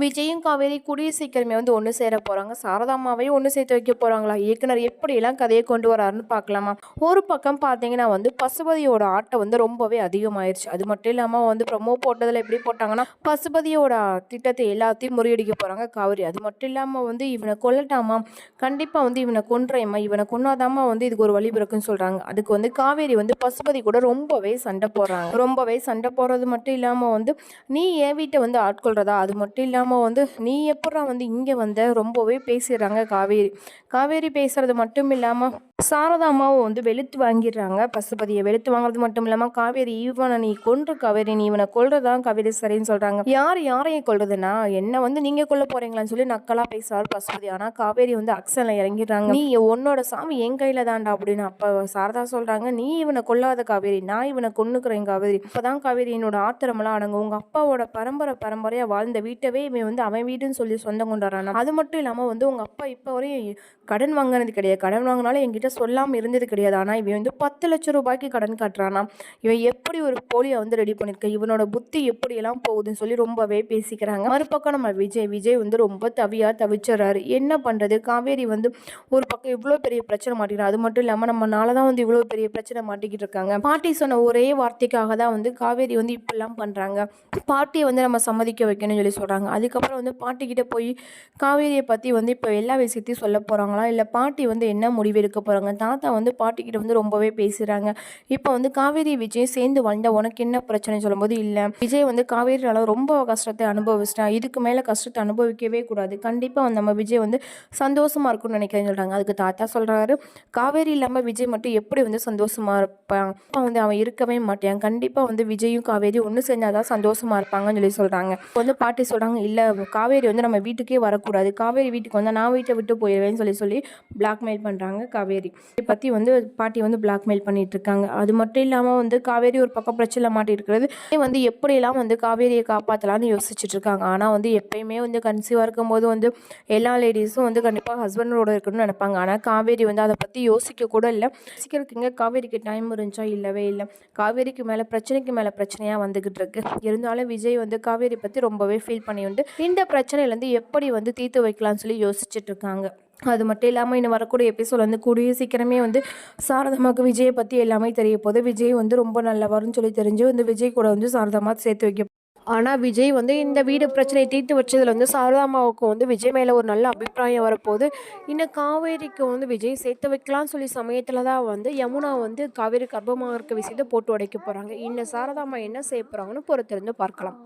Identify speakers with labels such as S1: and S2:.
S1: விஜயும் காவேரி கூடிய சீக்கிரமே வந்து ஒன்று சேர போகிறாங்க சாரதாமாவையும் ஒன்று சேர்த்து வைக்க போகிறாங்களா இயக்குனர் எப்படியெல்லாம் கதையை கொண்டு வராருன்னு பார்க்கலாமா? ஒரு பக்கம் பார்த்தீங்கன்னா வந்து பசுபதியோட ஆட்டம் வந்து ரொம்பவே அதிகமாயிருச்சு. அது மட்டும் இல்லாமல் வந்து ப்ரமோ போட்டதில் எப்படி போட்டாங்கன்னா பசுபதியோட திட்டத்தை எல்லாத்தையும் முறியடிக்க போகிறாங்க காவேரி. அது மட்டும் இல்லாமல் வந்து இவனை கொல்லட்டாமா? கண்டிப்பாக வந்து இவனை கொன்றேம்மா இவனை கொன்னாதாம்மா வந்து இதுக்கு ஒரு வழி பிறக்குன்னு சொல்கிறாங்க அதுக்கு வந்து காவேரி வந்து பசுபதி கூட ரொம்பவே சண்டை போடுறாங்க. ரொம்பவே சண்டை போடுறது மட்டும் இல்லாமல் வந்து நீ என் வீட்டை வந்து ஆட்கொள்றதா? அது மட்டும் இல்லாமல் நம்ம வந்து நீ எப்பட்றா வந்து இங்கே வந்த? ரொம்பவே பேசிடுறாங்க காவேரி. காவேரி பேசுகிறது மட்டும் இல்லாமல் சாரதா அம்மாவை வந்து வெளுத்து வாங்கிடுறாங்க. பசுபதியை வெளுத்து வாங்குறது மட்டும் இல்லாமல் காவேரி இவனை நீ கொன்று காவேரி நீ இவனை கொள்றதான் காவேரி சரின்னு சொல்கிறாங்க யார் யாரையும் கொள்றதுன்னா என்ன வந்து நீங்கள் கொல்ல போறீங்களான்னு சொல்லி நக்கலாக பேசுறாரு பசுபதி. ஆனால் காவேரி வந்து அக்ஷனில் இறங்கிடுறாங்க. நீ உன்னோட சாமி என் கையில் தான்டா அப்படின்னு அப்போ சாரதா சொல்கிறாங்க நீ இவனை கொல்லாத காவேரி. நான் இவனை கொன்னுக்கிறேன் காவேரி. இப்போதான் காவேரி என்னோட ஆத்திரமெல்லாம் அடங்கும். உங்கள் அப்பாவோட பரம்பரை பரம்பரையாக வாழ்ந்த வீட்டவே இவன் வந்து அவன் வீடுன்னு சொல்லி சொந்தம் கொண்டாடுறான். அது மட்டும் இல்லாமல் வந்து உங்கள் அப்பா இப்போ வரையும் கடன் வாங்கினது கிடையாது. கடன் வாங்கினாலும் என்கிட்ட சொல்லாமல் இருந்தது கிடையாது. ஆனால் இவன் வந்து பத்து லட்சம் ரூபாய்க்கு கடன் கட்டுறானா? இவன் எப்படி ஒரு போலியை வந்து ரெடி பண்ணியிருக்க இவனோட புத்தி எப்படியெல்லாம் போகுதுன்னு சொல்லி ரொம்பவே பேசிக்கிறாங்க. மறுபக்கம் நம்ம விஜய் விஜய் வந்து ரொம்ப தவியாக தவிச்சிடறாரு என்ன பண்ணுறது காவேரி வந்து ஒரு பக்கம் இவ்வளோ பெரிய பிரச்சனை மாட்டிக்கிறான். அது மட்டும் இல்லாமல் நம்மளால தான் வந்து இவ்வளோ பெரிய பிரச்சனை மாட்டிக்கிட்டு இருக்காங்க. பாட்டி சொன்ன ஒரே வார்த்தைக்காக தான் வந்து காவேரி வந்து இப்படிலாம் பண்ணுறாங்க பாட்டியை வந்து நம்ம சம்மதிக்க வைக்கணும்னு சொல்லி சொல்கிறாங்க அதுக்கப்புறம் வந்து பாட்டிக்கிட்ட போய் காவேரியை பற்றி வந்து இப்போ எல்லா விஷயத்தையும் சொல்ல போகிறாங்களா இல்லை பாட்டி வந்து என்ன முடிவு எடுக்க போகிறாங்க தாத்தா வந்து பாட்டிக்கிட்ட வந்து ரொம்பவே பேசுகிறாங்க இப்போ வந்து காவேரி விஜய் சேர்ந்து வாழ்ந்தா உனக்கு என்ன பிரச்சனை சொல்லும்போது இல்லை விஜய் வந்து காவேரியால் ரொம்ப கஷ்டத்தை அனுபவிச்சிட்டான். இதுக்கு மேலே கஷ்டத்தை அனுபவிக்கவே கூடாது. கண்டிப்பாக வந்து நம்ம விஜய் வந்து சந்தோஷமாக இருக்கும்னு நினைக்கிறேன்னு சொல்கிறாங்க அதுக்கு தாத்தா சொல்கிறாரு காவேரி இல்லாமல் விஜய் மட்டும் எப்படி வந்து சந்தோஷமாக இருப்பான்? அப்போ வந்து அவன் இருக்கவே மாட்டான். கண்டிப்பாக வந்து விஜயும் காவேரி ஒன்று செஞ்சால் தான் சந்தோஷமாக இருப்பாங்கன்னு சொல்லி சொல்கிறாங்க இப்போ வந்து பாட்டி சொல்கிறாங்க இல்லை காவேரி வந்து நம்ம வீட்டுக்கே வரக்கூடாது. காவேரி வீட்டுக்கு வந்தால் நான் வீட்டை விட்டு போயிடுவேன்னு சொல்லி சொல்லி பிளாக்மெயில் பண்ணுறாங்க காவேரி. இதை பற்றி வந்து பாட்டி வந்து பிளாக்மெயில் பண்ணிட்டு இருக்காங்க அது மட்டும் இல்லாமல் வந்து காவேரி ஒரு பக்கம் பிரச்சனை மாட்டிருக்கிறது. வந்து எப்படியெல்லாம் வந்து காவேரியை காப்பாற்றலாம்னு யோசிச்சுட்டு இருக்காங்க ஆனால் வந்து எப்பயுமே வந்து கன்சீவாக இருக்கும்போது வந்து எல்லா லேடிஸும் வந்து கண்டிப்பாக ஹஸ்பண்டோட இருக்கணும்னு நினைப்பாங்க. ஆனால் காவேரி வந்து அதை பற்றி யோசிக்க கூட இல்லை. யோசிக்கிறதுக்குங்க காவேரிக்கு டைம் இருந்துச்சா? இல்லவே இல்லை. காவேரிக்கு மேலே பிரச்சனைக்கு மேலே பிரச்சனையாக வந்துக்கிட்டு இருக்கு. இருந்தாலும் விஜய் வந்து காவேரி பற்றி ரொம்பவே ஃபீல் பண்ணி உண்டு இந்த பிரச்சனையிலேருந்து எப்படி வந்து தீர்த்து வைக்கலாம்னு சொல்லி யோசிச்சுட்டு இருக்காங்க அது மட்டும் இல்லாமல் இன்னும் வரக்கூடிய எபிசோட் வந்து கூடிய சீக்கிரமே வந்து சாரதாமாவுக்கு விஜயை பற்றி எல்லாமே தெரிய போது விஜய் வந்து ரொம்ப நல்லவருன்னு சொல்லி தெரிஞ்சு வந்து விஜய் கூட வந்து சாரதாமா சேர்த்து வைக்க ஆனால் விஜய் வந்து இந்த வீடு பிரச்சனையை தீர்த்து வச்சதில் வந்து சாரதாமாவுக்கு வந்து விஜய் மேலே ஒரு நல்ல அபிப்பிராயம் வரப்போகுது. இன்னும் காவேரிக்கு வந்து விஜய் சேர்த்து வைக்கலாம்னு சொல்லி சமயத்தில் தான் வந்து யமுனா வந்து காவேரி கர்ப்பமாக இருக்க விஷயத்தை போட்டு உடைக்க போகிறாங்க இன்னும் சாரதாமா என்ன செய்ய போகிறாங்கன்னு பொறுத்திருந்து பார்க்கலாம்.